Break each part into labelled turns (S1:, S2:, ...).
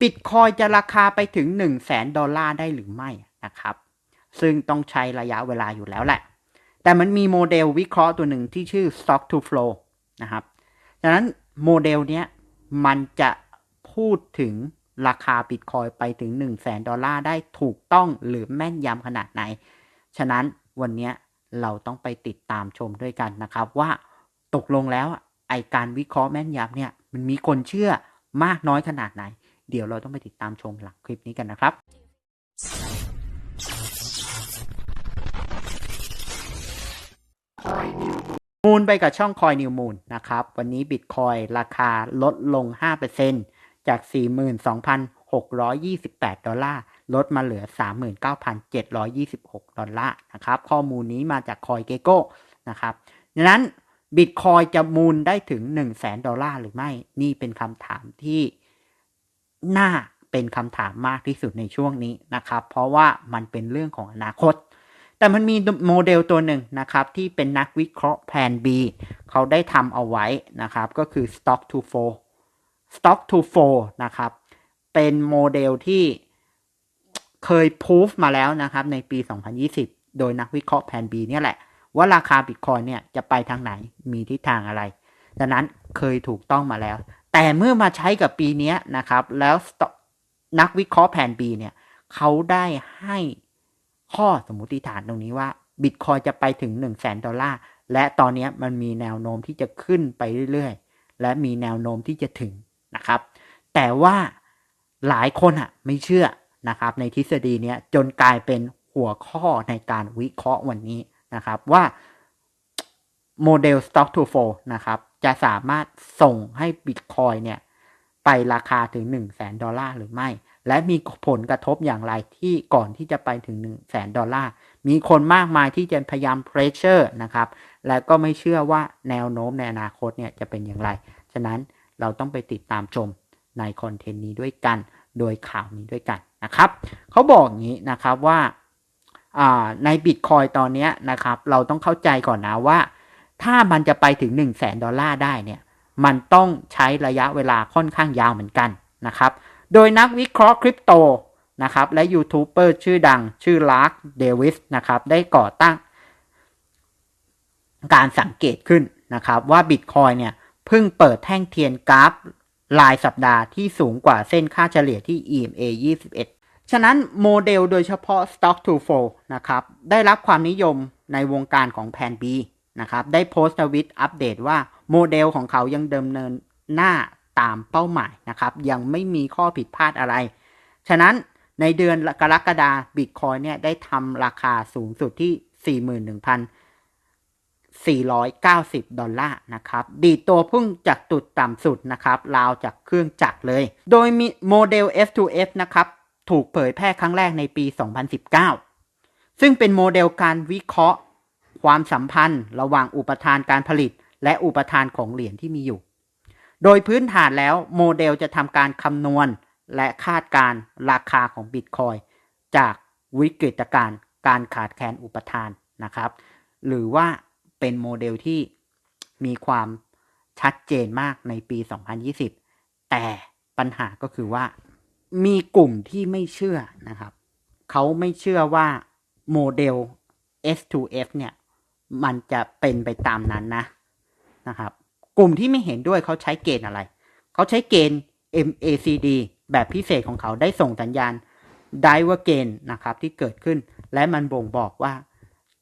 S1: บิตคอยจะราคาไปถึง 1 0 0 0 0แสนดอลลาร์ได้หรือไม่นะครับ ซึ่งต้องใช้ระยะเวลาอยู่แล้วแหละ แต่มันมีโมเดลวิเคราะห์ตัวหนึ่งที่ชื่อ stock to flow นะครับดังนั้นโมเดลเนี้ยมันจะพูดถึงราคาบิตคอยไปถึง 1 0 0 0 0แสนดอลลาร์ได้ถูกต้องหรือแม่นยำขนาดไหน ฉะนั้นวันนี้เราต้องไปติดตามชมด้วยกันนะครับ ว่าตกลงแล้วไอการวิเคราะห์แม่นยำเนี่ยมันมีคนเชื่อมากน้อยขนาดไหน เดี๋ยวเราต้องไปติดตามชมหลังคลิปนี้กันนะครับมูลไปกับช่องคอยนิวมูลนะครับ วันนี้บิตคอยราคาลดลง 5%จาก 42,628 ดอลลาร์ ลดมาเหลือ 39,726 ดอลลาร์นะครับ ข้อมูลนี้มาจากคอยเกโก้นะครับดังนั้นบิตคอยจะมูลได้ถึง 1 0 0 0 0แดอลลาร์หรือไม่ นี่เป็นคำถามที่ น่าเป็นคำถามมากที่สุดในช่วงนี้นะครับ เพราะว่ามันเป็นเรื่องของอนาคต แต่มันมีโมเดลตัวหนึ่งนะครับ ที่เป็นนักวิเคราะห์แผน B เขาได้ทำเอาไว้นะครับ ก็คือ stock to flow stock to flow นะครับ เป็นโมเดลที่เคยพูฟมาแล้วนะครับ ในปี 2020 โดยนักวิเคราะห์แผน B เนี่ยแหละ ว่าราคาบิตคอยเนี่ยจะไปทางไหนมีทิศทางอะไรดังนั้นเคยถูกต้องมาแล้ว แต่เมื่อมาใช้กับปีนี้นะครับ แล้วนักวิเคราะห์แผน B เนี่ยเขาได้ให้ข้อสมมติฐานตรงนี้ว่าบิตคอยจะไปถึง 1 0 0 0 0แสนดอลลาร์และตอนนี้มันมีแนวโน้มที่จะขึ้นไปเรื่อยๆ และมีแนวโน้มที่จะถึงนะครับ แต่ว่าหลายคนอะไม่เชื่อนะครับ ในทฤษฎีเนี้ยจนกลายเป็นหัวข้อในการวิเคราะห์วันนี้นะครับว่าโมเดล stock to flow นะครับ จะสามารถส่งให้บิตคอยเนี่ยไปราคาถึง 1 0 0 0 0แสนดอลลาร์หรือไม่ และมีผลกระทบอย่างไรที่ก่อนที่จะไปถึง 1 0 0 0 0แสนดอลลาร์มีคนมากมายที่จะพยายามเพรสเชอร์นะครับและก็ไม่เชื่อว่าแนวโน้มในอนาคตเนี่ยจะเป็นอย่างไร ฉะนั้นเราต้องไปติดตามชมในคอนเทนต์นี้ด้วยกัน โดยข่าวนี้ด้วยกันนะครับเขาบอกอย่างนี้นะครับว่าในบิตคอยตอนนี้นะครับเราต้องเข้าใจก่อนนะว่า ถ้ามันจะไปถึง 1 0 0 0 0แสนดอลลาร์ได้เนี่ย มันต้องใช้ระยะเวลาค่อนข้างยาวเหมือนกันนะครับ โดยนักวิเคราะห์คริปโตนะครับ และยูทูบเบอร์ชื่อดังชื่อลาร์คเดวิสนะครับ ได้ก่อตั้ง การสังเกตขึ้นนะครับว่าบิตคอยเนี่ยเพิ่งเปิดแท่งเทียนกราฟรายสัปดาห์ที่สูงกว่าเส้นค่าเฉลี่ยที่ EMA 21 ฉะนั้นโมเดลโดยเฉพาะ Stock to Flow นะครับ ได้รับความนิยมในวงการของแพน B นะครับ ได้โพสต์ทวิตอัปเดตว่าโมเดลของเขายังเดิมเนินหน้าตามเป้าหมายนะครับ ยังไม่มีข้อผิดพลาดอะไร ฉะนั้นในเดือนกรกฎาคมบิตคอยเนี่ยได้ทำราคาสูงสุดที่ 41,490 ดอลลาร์นะครับ ดีตัวพุ่งจากจุดต่ำสุดนะครับราวจากเครื่องจักรเลย โดยมีโมเดล F2F นะครับ ถูกเผยแพร่ครั้งแรกในปี 2019 ซึ่งเป็นโมเดลการวิเคราะห์ ความสัมพันธ์ระหว่างอุปทานการผลิต และอุปทานของเหรียญที่มีอยู่ โดยพื้นฐานแล้วโมเดลจะทำการคำนวณและคาดการราคาของบิตคอยจากวิกฤตการณ์การขาดแคลนอุปทานนะครับ หรือว่าเป็นโมเดลที่มีความชัดเจนมากในปี 2020 แต่ปัญหาก็คือว่ามีกลุ่มที่ไม่เชื่อนะครับ เขาไม่เชื่อว่าโมเดล S2F เนี่ย มันจะเป็นไปตามนั้นนะนะครับ กลุ่มที่ไม่เห็นด้วยเขาใช้เกณฑ์อะไร เขาใช้เกณฑ์ MACD แบบพิเศษของเขาได้ส่งสัญญาณ Divergence นะครับที่เกิดขึ้น และมันบ่งบอกว่า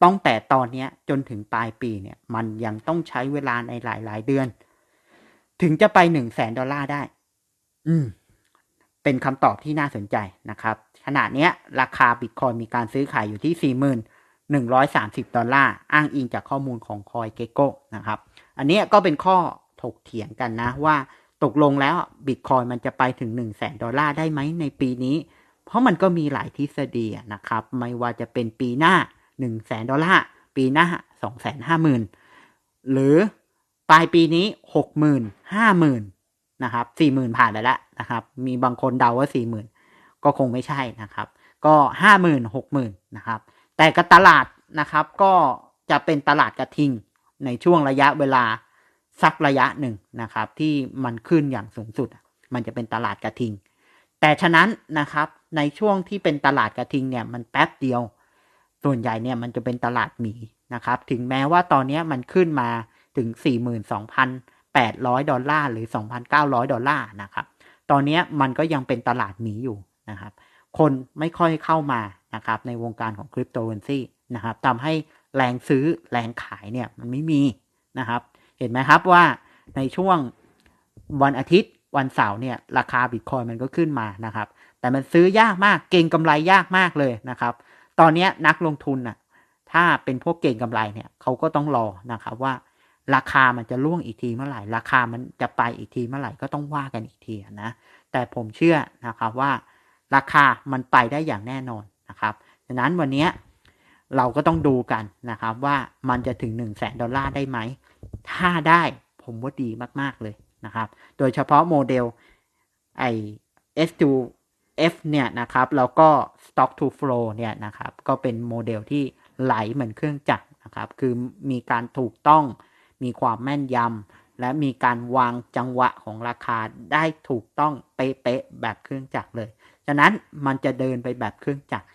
S1: ตั้งแต่ตอนนี้จนถึงปลายปีเนี่ยมันยังต้องใช้เวลาในหลาย ๆ เดือน ถึงจะไป1 0 0 0 0แสนดอลลาร์ได้ อืม เป็นคำตอบที่น่าสนใจนะครับขณะนี้ราคาบิตคอยมีการซื้อขายอยู่ที่ 130 ดอลลาร์ อ้างอิงจากข้อมูลของคอยเกโก้นะครับ อันนี้ก็เป็นข้อถกเถียงกันนะว่าตกลงแล้วบิตคอยมันจะไปถึง 1 0 0 0 0แสนดอลลาร์ได้ไหมในปีนี้ เพราะมันก็มีหลายทฤษฎีนะครับ ไม่ว่าจะเป็นปีหน้า 1 0 0 0 0แสนดอลลาร์ ปีหน้า 2 5 0 0 0 0 หรือปลายปีนี้ 60,000 50,000นะครับ40,000 ผ่านไปแล้วนะครับ มีบางคนเดาว่า 40,000 ก็คงไม่ใช่นะครับ ก็ 50,000 60,000 นะครับ แต่ก็ตลาดนะครับ ก็จะเป็นตลาดกระทิงในช่วงระยะเวลาสักระยะหนึ่งนะครับ ที่มันขึ้นอย่างสูงสุด มันจะเป็นตลาดกระทิง แต่ฉะนั้นนะครับในช่วงที่เป็นตลาดกระทิงเนี่ยมันแป๊บเดียว ส่วนใหญ่เนี่ยมันจะเป็นตลาดหมีนะครับ ถึงแม้ว่าตอนนี้มันขึ้นมาถึง 42,800 ดอลลาร์หรือ 2,900 ดอลลาร์นะครับ ตอนนี้มันก็ยังเป็นตลาดหมีอยู่นะครับ คนไม่ค่อยเข้ามา นะครับในวงการของคริปโตเคอเรนซีนะครับทำให้แรงซื้อแรงขายเนี่ยมันไม่มีนะครับ เห็นไหมครับว่าในช่วงวันอาทิตย์วันเสาร์เนี่ยราคาบิตคอยมันก็ขึ้นมานะครับ แต่มันซื้อยากมากเก่งกำไรยากมากเลยนะครับ ตอนนี้นักลงทุนน่ะถ้าเป็นพวกเก่งกำไรเนี่ยเขาก็ต้องรอนะครับว่า ราคามันจะล่วงอีกทีเมื่อไหร่ ราคามันจะไปอีกทีเมื่อไหร่ก็ต้องว่ากันอีกทีนะแต่ผมเชื่อนะครับว่า ราคามันไปได้อย่างแน่นอน นะครับดังนั้นวันนี้เราก็ต้องดูกันนะครับว่ามันจะถึง 1 0 0 0 0แสนดอลลาร์ได้ไหม ถ้าได้ผมว่าดีมาก ๆ เลยนะครับ โดยเฉพาะโมเดลไอ S2F เนี่ยนะครับ แล้วก็ Stock to Flow เนี่ยนะครับ ก็เป็นโมเดลที่ไหลเหมือนเครื่องจักรนะครับ คือมีการถูกต้อง มีความแม่นยำ และมีการวางจังหวะของราคาได้ถูกต้องเป๊ะๆแบบเครื่องจักรเลย ฉะนั้นมันจะเดินไปแบบเครื่องจักร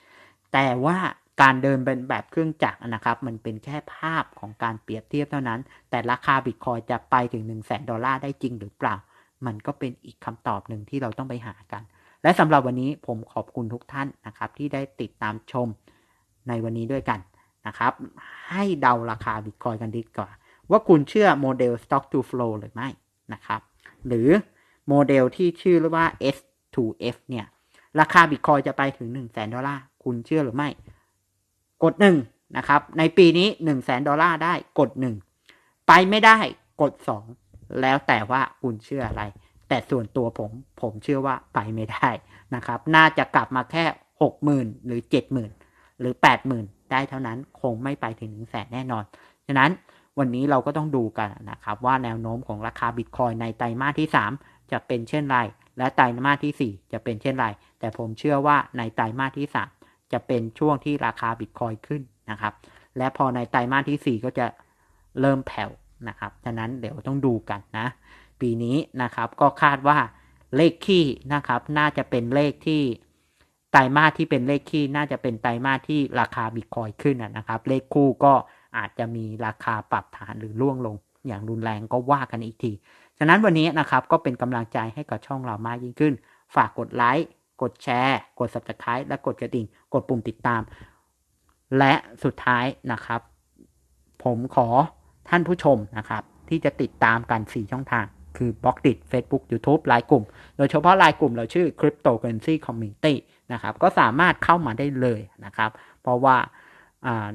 S1: แต่ว่าการเดินเป็นแบบเครื่องจักรนะครับ มันเป็นแค่ภาพของการเปรียบเทียบเท่านั้น แต่ราคาบิตคอยจะไปถึง 1 0 0 0 0แสนดอลลาร์ได้จริงหรือเปล่า มันก็เป็นอีกคำตอบหนึ่งที่เราต้องไปหากัน และสำหรับวันนี้ผมขอบคุณทุกท่านนะครับ ที่ได้ติดตามชมในวันนี้ด้วยกันนะครับ ให้เดาราคาบิตคอยกันดีกว่า ว่าคุณเชื่อโมเดล stock to flow หรือไม่นะครับ หรือโมเดลที่ชื่อว่า S2F เนี่ย ราคาบิตคอยจะไปถึง 1 0 0 0 0แสนดอลลาร์ คุณเชื่อหรือไม่ กดหนึ่งนะครับ ในปีนี้1 0 0 0 0แสนดอลลาร์ได้กดหนึ่งไปไม่ได้กดสองแล้วแต่ว่าคุณเชื่ออะไร แต่ส่วนตัวผมผมเชื่อว่าไปไม่ได้นะครับ น่าจะกลับมาแค่60,000หรือ70,000หรือ80,000ได้เท่านั้นคงไม่ไปถึง1 0 0 0 0แสนแน่นอนฉะนั้นวันนี้เราก็ต้องดูกันนะครับ ว่าแนวโน้มของราคาบิตคอยในไตรมาสที่ 3 จะเป็นเช่นไร และไตรมาสที่ 4 จะเป็นเช่นไร แต่ผมเชื่อว่าในไตรมาสที่ 3 จะเป็นช่วงที่ราคาบิตคอยขึ้นนะครับ และพอในไตรมาสที่ 4 ก็จะเริ่มแผ่วนะครับ ฉะนั้นเดี๋ยวต้องดูกันนะ ปีนี้นะครับก็คาดว่าเลขคี่นะครับ น่าจะเป็นเลขที่ไตรมาสที่เป็นเลขคี่น่าจะเป็นไตรมาสที่ราคาบิตคอยขึ้นนะครับ เลขคู่ก็อาจจะมีราคาปรับฐานหรือร่วงลง อย่างรุนแรงก็ว่ากันอีกที ฉะนั้นวันนี้นะครับก็เป็นกำลังใจให้กับช่องเรามากยิ่งขึ้น ฝากกดไลค์ กดแชร์ กด subscribe และกดกระดิ่ง กดปุ่มติดตาม และสุดท้ายนะครับ ผมขอท่านผู้ชมนะครับ ที่จะติดตามกัน 4 ช่องทาง คือบล็อกดิ Facebook YouTube ไลน์กลุ่ม โดยเฉพาะไลน์กลุ่มเราชื่อ Cryptocurrency Community นะครับ ก็สามารถเข้ามาได้เลยนะครับ เพราะว่า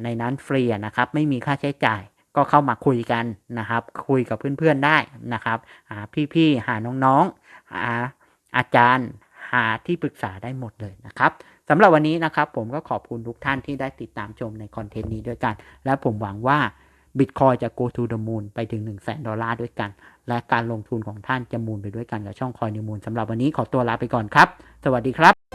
S1: ในนั้นฟรีนะครับ ไม่มีค่าใช้จ่ายก็เข้ามาคุยกันนะครับ คุยกับเพื่อนๆได้นะครับหาพี่ๆหาน้องๆหาอาจารย์ หาที่ปรึกษาได้หมดเลยนะครับสำหรับวันนี้นะครับ ผมก็ขอบคุณทุกท่านที่ได้ติดตามชมในคอนเทนต์นี้ด้วยกัน และผมหวังว่าบิตคอยจะ go to the moon ไปถึง 1 0 0 0 0แสนดอลลาร์ด้วยกัน และการลงทุนของท่านจะมูลไปด้วยกันกับช่องคอยนิมูลสำหรับวันนี้ขอตัวลาไปก่อนครับ สวัสดีครับ